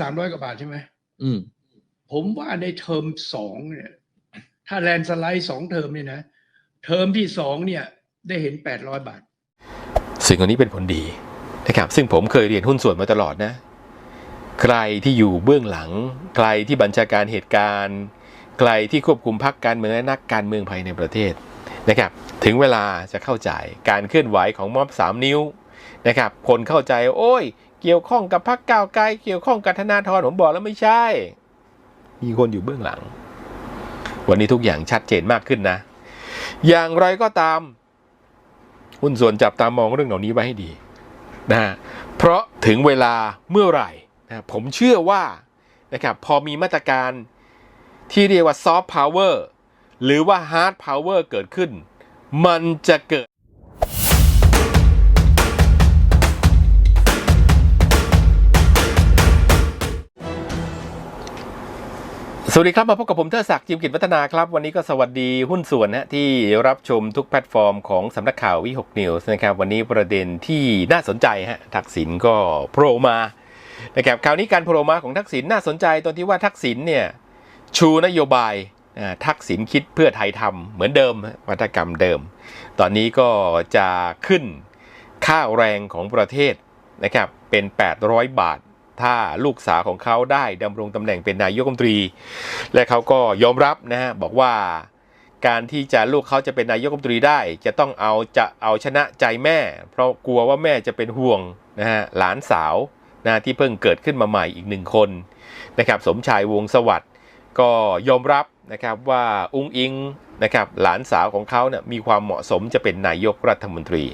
สามร้อยกว่าบาทใช่ไหมอืม ผมว่าในเทอมสองเนี่ย ถ้าแลนด์สไลด์สองเทอมเนี่ยนะ เทอมที่สองเนี่ย ได้เห็นแปดร้อยบาท สิ่งเหล่านี้เป็นผลดีนะครับ ซึ่งผมเคยเรียนหุ้นส่วนมาตลอดนะ ใครที่อยู่เบื้องหลัง ใครที่บัญชาการเหตุการณ์ ใครที่ควบคุมพรรคการเมืองและนักการเมืองภายในประเทศนะครับ ถึงเวลาจะเข้าใจการเคลื่อนไหวของม็อบสามนิ้วนะครับ คนเข้าใจ โอ้ย เกี่ยวข้องกับพรรคก้าวไกลเกี่ยวข้องกับธนาธรผมบอกแล้วไม่ใช่ มีคนอยู่เบื้องหลัง วันนี้ทุกอย่างชัดเจนมากขึ้นนะ อย่างไรก็ตามหุ้นส่วนจับตามองเรื่องเหล่านี้ไว้ให้ดีนะฮะเพราะถึงเวลาเมื่อไหร่นะผมเชื่อว่านะครับพอมีมาตรการที่เรียกว่าซอฟต์พาวเวอร์หรือว่าฮาร์ดพาวเวอร์เกิดขึ้น มันจะเกิด สวัสดีครับมาพบกับผมเทอศักดิ์จิมกิจวัฒนาครับ วันนี้ก็สวัสดีหุ้นส่วนนะที่รับชมทุกแพลตฟอร์มของสำนักข่าววิหกนิวส์นะครับวันนี้ประเด็นที่น่าสนใจฮะทักษิณก็โผล่มานะครับคราวนี้การโผล่มาของทักษิณน่าสนใจตรงที่ว่าทักษิณเนี่ยชูนโยบายทักษิณคิดเพื่อไทยทำเหมือนเดิมวัฒกรรมเดิม ตอนนี้ก็จะขึ้นค่าแรงของประเทศนะครับเป็น 800 บาท ถ้าลูกสาวของเขาได้ดำรงตำแหน่งเป็นนายกรัฐมนตรี และเขาก็ยอมรับนะฮะบอกว่าการที่จะลูกเขาจะเป็นนายกรัฐมนตรีได้ จะต้องเอาจะเอาชนะใจแม่ เพราะกลัวว่าแม่จะเป็นห่วงนะฮะหลานสาวนะที่เพิ่งเกิดขึ้นมาใหม่อีกหนึ่งคนนะครับสมชายวงสวัสดิ์ก็ยอมรับนะครับว่าอุ้งอิงนะครับหลานสาวของเขาเนี่ยมีความเหมาะสมจะเป็นนายกรัฐมนตรี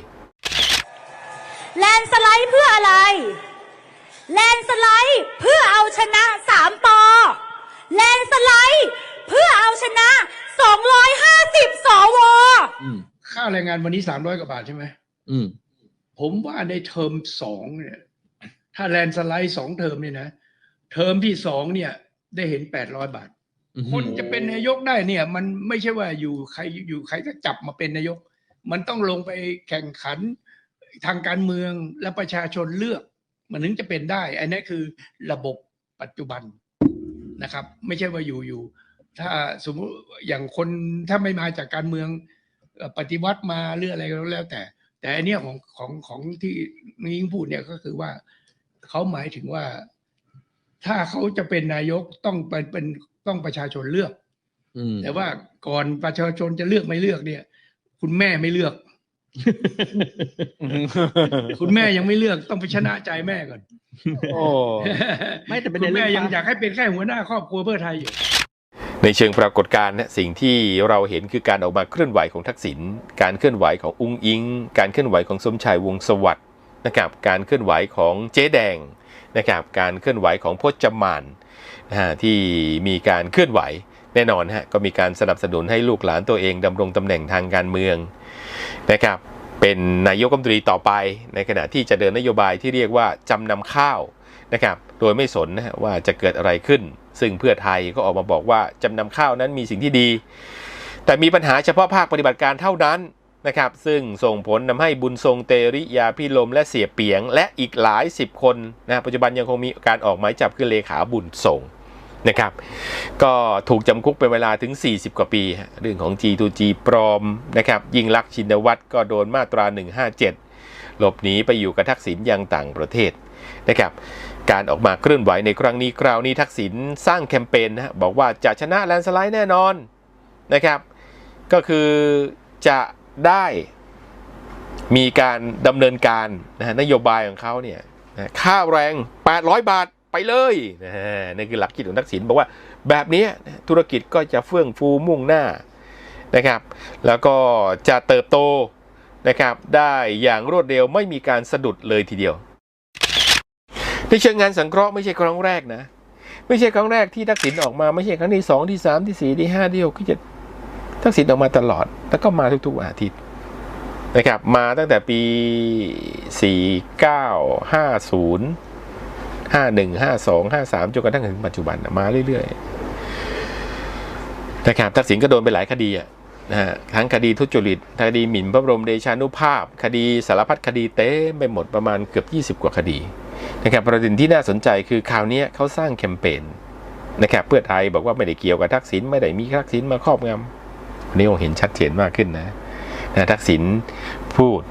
แลนสไลด์เพื่ออะไร แลนด์สไลด์เพื่อเอาชนะสามปอแลนด์สไลด์เพื่อเอาชนะ250สวอืม ค่าแรงงานวันนี้สามร้อยกว่าบาทใช่ไหม อืม ผมว่าในเทอมสองเนี่ย ถ้าแลนด์สไลด์สองเทอมเนี่ยนะ เทอมที่สองเนี่ย ได้เห็นแปดร้อยบาทคนจะเป็นนายกได้เนี่ย มันไม่ใช่ว่าอยู่ใครอยู่ใครก็จับมาเป็นนายก มันต้องลงไปแข่งขันทางการเมืองและประชาชนเลือก มันถึงจะเป็นได้ อันนี้คือระบบปัจจุบันนะครับ ไม่ใช่ว่าอยู่อยู่ถ้าสมมติอย่างคนถ้าไม่มาจากการเมืองเอ่อปฏิวัติมาหรืออะไรก็แล้วแต่ แต่อันเนี้ยของของของที่นิ้งพูดเนี่ยก็คือว่าเขาหมายถึงว่า ถ้าเขาจะเป็นนายกต้องเป็นเป็นต้องประชาชนเลือกอืมแต่ว่าก่อนประชาชนจะเลือกไม่เลือกเนี่ย คุณแม่ไม่เลือก คุณแม่ยังไม่เลือกต้องไปชนะใจแม่ก่อนโอ้ไม่แต่เป็นคุณแม่เรื่องยังอยากให้เป็นแค่หัวหน้าครอบครัวเพื่อไทยอยู่ในเชิงปรากฏการณ์นะสิ่งที่เราเห็นคือการออกมาเคลื่อนไหวของทักษิณการเคลื่อนไหวของอุ้งอิง การเคลื่อนไหวของสมชายวงศ์สวัสดิ์นะครับการเคลื่อนไหวของเจ๊แดงนะครับการเคลื่อนไหวของพจมานนะฮะที่มีการเคลื่อนไหวแน่นอนฮะก็มีการสนับสนุนให้ลูกหลานตัวเองดำรงตำแหน่งทางการเมือง นะครับเป็นนายกรัฐมนตรีต่อไปในขณะที่จะเดินนโยบายที่เรียกว่าจำนำข้าวนะครับโดยไม่สนนะว่าจะเกิดอะไรขึ้น ซึ่งเพื่อไทยก็ออกมาบอกว่าจำนำข้าวนั้นมีสิ่งที่ดี แต่มีปัญหาเฉพาะภาคปฏิบัติการเท่านั้นนะครับซึ่งส่งผลทำให้บุญทรงเตริยาพิลมและเสียเปียง และอีกหลายสิบคนนะปัจจุบันยังคงมีการออกหมายจับคือเลขาบุญทรง นะครับ ก็ถูกจำคุกเป็นเวลาถึง 40 กว่าปี เรื่องของ G2G ปลอมนะครับยิ่งลักษณ์ชินวัตรก็โดนมาตรา 157 หลบหนีไปอยู่กับทักษิณยังต่างประเทศนะครับการออกมาเคลื่อนไหวในครั้งนี้คราวนี้ทักษิณสร้างแคมเปญนะบอกว่าจะชนะแลนสไลด์แน่นอนนะครับ ก็คือจะได้มีการดำเนินการนะนโยบายของเขาเนี่ยค่าแรง 800 บาท ไปเลยนะฮะนั่คือหลักคิดของทักษิณบอกว่าแบบนี้ธุรกิจก็จะเฟื่องฟูมุ่งหน้านะครับ แล้วก็จะเติบโตนะครับได้อย่างรวดเร็วไม่มีการสะดุดเลยทีเดียว ในเชิงงานสังเคราะห์ไม่ใช่ครั้งแรกนะ ไม่ใช่ครั้งแรกที่ทักษิณออกมาไม่ใช่ครั้งที่สองที่สามที่สี่ที่ห้าที่หกที่เจ็ดทักษิณออกมาตลอด แล้วก็มาทุกๆอาทิตย์นะครับมาตั้งแต่ปีสี่เก้าห้าหนึ่งห้าสองห้าสามจนกระทั่งถึงปัจจุบันมาเรื่อยๆนะครับทักษิณก็โดนไปหลายคดีอะนะฮะทั้งคดีทุจริตคดีหมิ่นพระบรมเดชานุภาพ คดีสารพัดคดีเต็มไปหมดประมาณเกือบ 20 กว่าคดีนะครับประเด็นที่น่าสนใจคือคราวนี้เขาสร้างแคมเปญนะครับเพื่อไทยบอกว่าไม่ได้เกี่ยวกับทักษิณไม่ได้มีทักษิณมาครอบงำนนี้คงเห็นชัดเจนมากขึ้นนะนะทักษิณพูด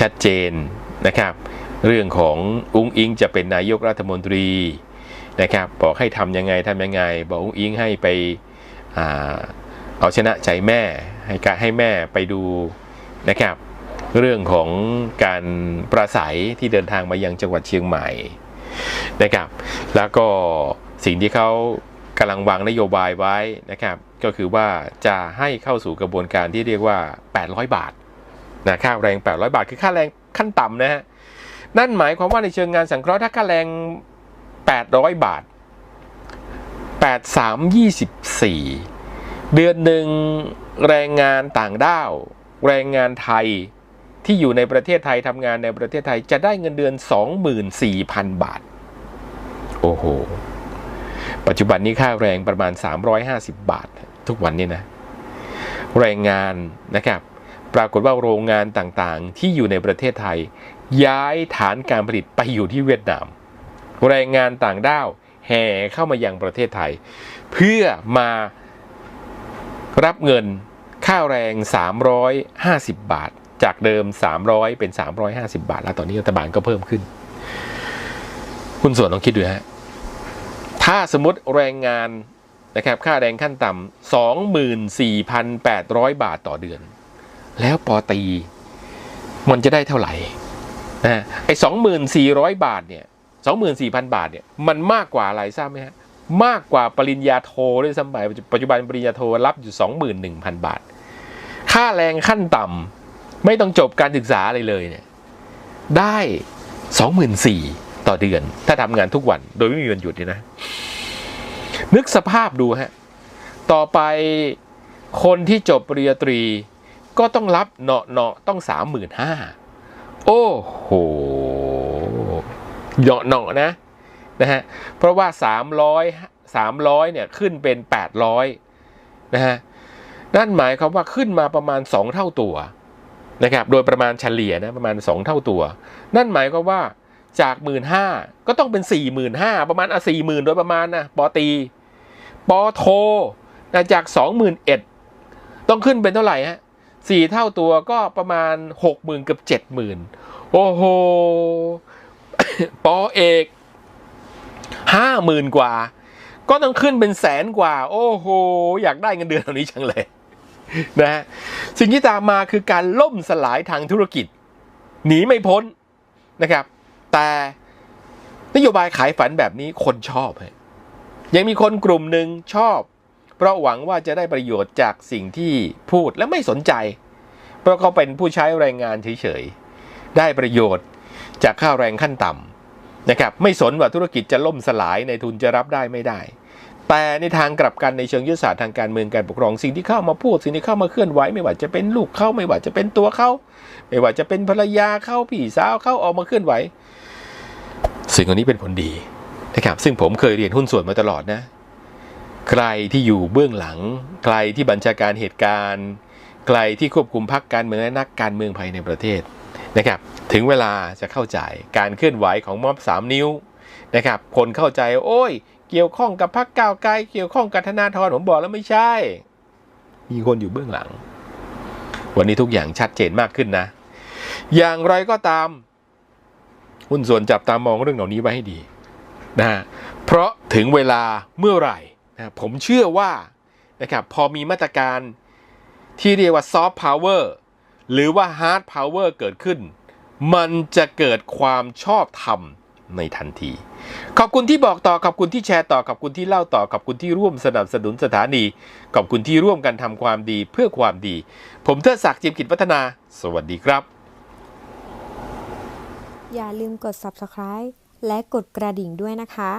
ชัดเจนนะครับ เรื่องของอุ้งอิงจะเป็นนายกรัฐมนตรีนะครับบอกให้ทำยังไงทำยังไง บอกอุ้งอิงให้ไปอเอาชนะใจแม่ ให้การให้แม่ไปดูนะครับ เรื่องของการประสัยที่เดินทางมายังจังหวัดเชียงใหม่นะครับ แล้วก็สิ่งที่เขากำลังวางนโยบายไว้นะครับ ก็คือว่าจะให้เข้าสู่กระบวนการที่เรียกว่า 800 บาทนะค่าแรง 800 บาท คือค่าแรงขั้นต่ำนะฮะ นั่นหมายความว่าในเชิงงานสังเคราะห์ถ้าค่าแรง 800 บาท 8 3 24 เดือนหนึ่งแรงงานต่างด้าว แรงงานไทยที่อยู่ในประเทศไทยทำงานในประเทศไทยจะได้เงินเดือน 24,000 บาท โอ้โห ปัจจุบันนี้ค่าแรงประมาณ 350 บาท ทุกวันนี้นะ แรงงานนะครับ ปรากฏว่าโรงงานต่างๆ ที่อยู่ในประเทศไทย ย้ายฐานการผลิตไปอยู่ที่เวียดนาม แรงงานต่างด้าวแห่เข้ามายังประเทศไทย เพื่อมารับเงินค่าแรง 350 บาท จากเดิม 300 เป็น 350 บาท แล้วตอนนี้รัฐบาลก็เพิ่มขึ้น คุณส่วนลองคิดดูฮะ ถ้าสมมติแรงงานนะครับค่าแรงขั้นต่ำ24,800 บาทต่อเดือน แล้วปอตี มันจะได้เท่าไหร่ นะไอ้24,000บาทเนี่ย24,000บาทเนี่ยมันมากกว่าอะไรทราบไหมฮะมากกว่าปริญญาโทด้วยซ้ำไปปัจจุบันปริญญาโทรับอยู่21,000บาท ค่าแรงขั้นต่ำไม่ต้องจบการศึกษาอะไรเลยเนี่ยได้24,000ต่อเดือน ถ้าทำงานทุกวันโดยไม่มีวันหยุดเนี่ยนะ นึกสภาพดูฮะต่อไปคนที่จบปริญญาตรีก็ต้องรับเนาะเนาะต้องสามหมื่นห้า โอ้โหเหนาะเนาะนะนะฮะเพราะว่าสามร้อยสามร้อยเนี่ยขึ้นเป็นแปดร้อยนะฮะนั่นหมายความว่าขึ้นมาประมาณสองเท่าตัวนะครับโดยประมาณเฉลี่ยนะประมาณสองเท่าตัว นั่นหมายความว่าจากหมื่นห้าก็ต้องเป็นสี่หมื่นห้าประมาณอะสี่หมื่นโดยประมาณนะปอตีปอโทนะจากสองหมื่นเอ็ดต้องขึ้นเป็นเท่าไหร่ฮะ สี่เท่าตัวก็ประมาณหกหมื่นกับเจ็ดหมื่นโอ้โหปอเอกห้าหมื่นกว่า ก็ต้องขึ้นเป็นแสนกว่า โอ้โห อยากได้เงินเดือนเท่านี้จังเลยนะฮะสิ่งที่ตามมาคือการล่มสลายทางธุรกิจ หนีไม่พ้นนะครับ แต่นโยบายขายฝันแบบนี้คนชอบฮะยังมีคนกลุ่มหนึ่งชอบ เพราะหวังว่าจะได้ประโยชน์จากสิ่งที่พูดและไม่สนใจ เพราะเขาเป็นผู้ใช้แรงงานเฉยๆ ได้ประโยชน์จากค่าแรงขั้นต่ำนะครับ ไม่สนว่าธุรกิจจะล่มสลายในทุนจะรับได้ไม่ได้ แต่ในทางกลับกันในเชิงยุทธศาสตร์ทางการเมืองการปกครองสิ่งที่เข้ามาพูดสิ่งที่เข้ามาเคลื่อนไหวไม่ว่าจะเป็นลูกเขาไม่ว่าจะเป็นตัวเขาไม่ว่าจะเป็นภรรยาเขาพี่สาวเขาออกมาเคลื่อนไหว สิ่งเหล่านี้เป็นผลดีนะครับซึ่งผมเคยเรียนหุ้นส่วนมาตลอดนะ ใครที่อยู่เบื้องหลัง ใครที่บัญชาการเหตุการณ์ ใครที่ควบคุมพรรคการเมืองและนักการเมืองภายในประเทศนะครับ ถึงเวลาจะเข้าใจการเคลื่อนไหวของม็อบสามนิ้วนะครับ คนเข้าใจโอ้ย เกี่ยวข้องกับพรรคก้าวไกลเกี่ยวข้องกับธนาธรผมบอกแล้วไม่ใช่ มีคนอยู่เบื้องหลัง วันนี้ทุกอย่างชัดเจนมากขึ้นนะ อย่างไรก็ตามหุ้นส่วนจับตามองเรื่องเหล่านี้ไว้ให้ดีนะฮะเพราะถึงเวลาเมื่อไหร่ นะผมเชื่อว่านะครับพอมีมาตรการที่เรียกว่าซอฟต์พาวเวอร์หรือว่าฮาร์ดพาวเวอร์เกิดขึ้น มันจะเกิดความชอบธรรมในทันที ขอบคุณที่บอกต่อ ขอบคุณที่แชร์ต่อ ขอบคุณที่เล่าต่อ ขอบคุณที่ร่วมสนับสนุนสถานี ขอบคุณที่ร่วมกันทำความดีเพื่อความดี ผมเทิดศักดิ์จิมกิจวัฒนา สวัสดีครับ อย่าลืมกด subscribe และกดกระดิ่งด้วยนะคะ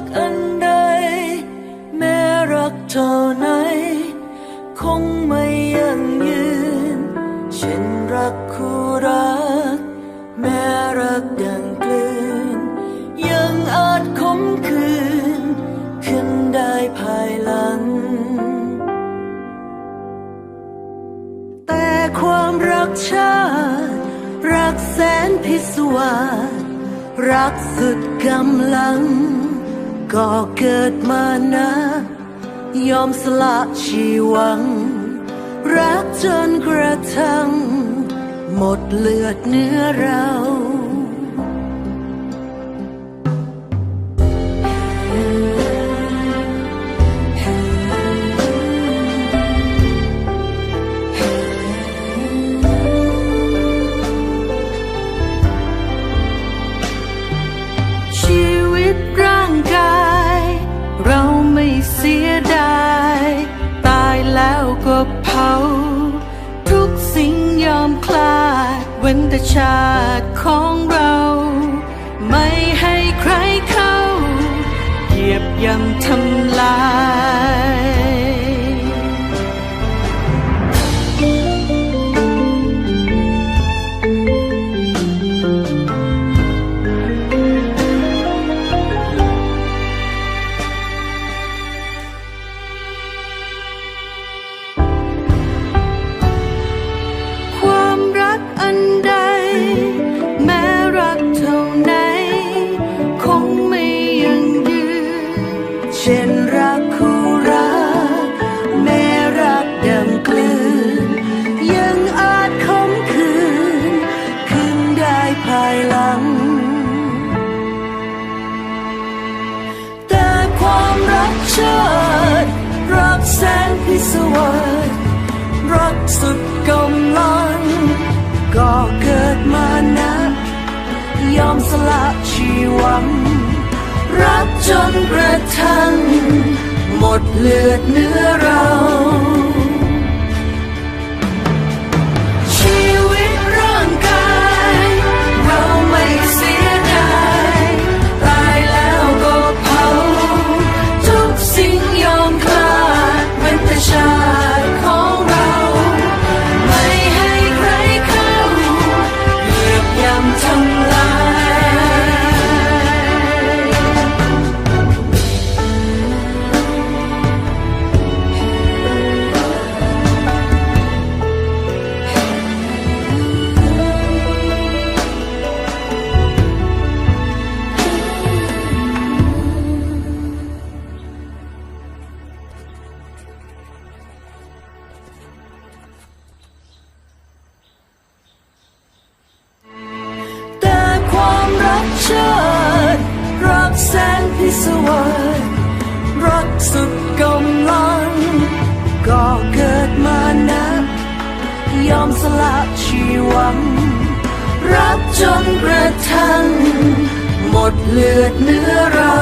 กอันใด แม้รักเท่าไหน คงไม่ยั่งยืนฉันรักคู่รัก แม้รักดังกลืน ยังอาจคมคืน ขึ้นได้ภายหลัง แต่ความรักชาติรักแสนพิศวาสรักสุดกำลัง ก็เกิดมานะ ยอมสละชีวัง รักจนกระทั่ง หมดเลือดเนื้อเรา ว้นแต่ชาติของเรา ไม่ให้ใครเข้า เหยียบย่ำทำลาย อมสละชีวัง รักจนกระทั่งหมดเลือดเนื้อเรา สนพิศวาสรักสุดกำลัง ก็เกิดมานะยอมสละชีวัง รักจนกระทั่งหมดเลือดเนื้อเรา